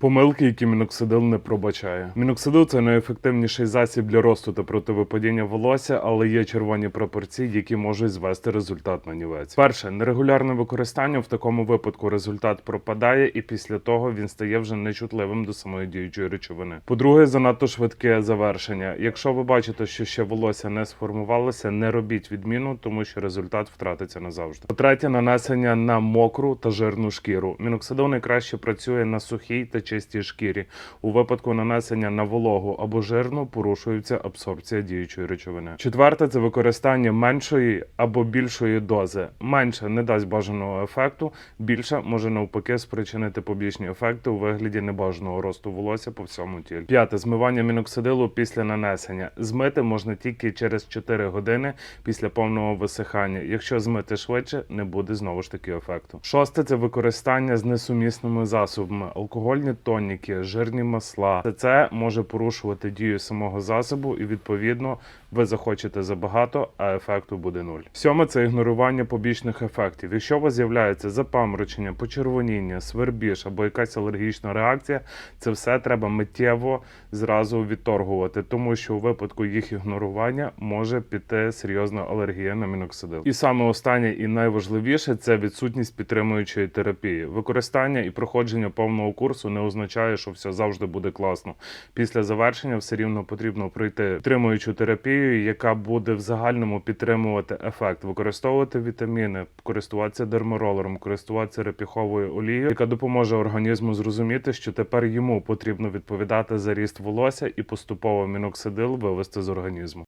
Помилки, які міноксидил не пробачає. Міноксидил це найефективніший засіб для росту та противипадіння волосся, але є червоні пропорції, які можуть звести результат на нівець. Перше, нерегулярне використання в такому випадку результат пропадає, і після того він стає вже нечутливим до самої діючої речовини. По-друге, занадто швидке завершення. Якщо ви бачите, що ще волосся не сформувалося, не робіть відміну, тому що результат втратиться назавжди. По-третє, нанесення на мокру та жирну шкіру. Міноксидил найкраще працює на сухій та чистій шкірі. У випадку нанесення на вологу або жирну порушується абсорбція діючої речовини. Четверте це використання меншої або більшої дози. Менше не дасть бажаного ефекту, більше може навпаки спричинити побічні ефекти у вигляді небажаного росту волосся по всьому тілі. П'яте змивання міноксидилу після нанесення. Змити можна тільки через 4 години після повного висихання. Якщо змити швидше, не буде знову ж таки ефекту. Шосте це використання з несумісними засобами, алкогольні тоніки, жирні масла. Це може порушувати дію самого засобу, і відповідно ви захочете забагато, а ефекту буде нуль. Сьоме це ігнорування побічних ефектів. Якщо у вас з'являється запаморочення, почервоніння, свербіж або якась алергічна реакція, це все треба миттєво зразу відторгувати, тому що у випадку їх ігнорування може піти серйозна алергія на міноксидил. І саме останнє і найважливіше це відсутність підтримуючої терапії. Використання і проходження повного курсу не означає, що все завжди буде класно. Після завершення все рівно потрібно пройти підтримуючу терапію, яка буде в загальному підтримувати ефект, використовувати вітаміни, користуватися дерморолером, користуватися репіховою олією, яка допоможе організму зрозуміти, що тепер йому потрібно відповідати за ріст волосся і поступово міноксидил вивести з організму.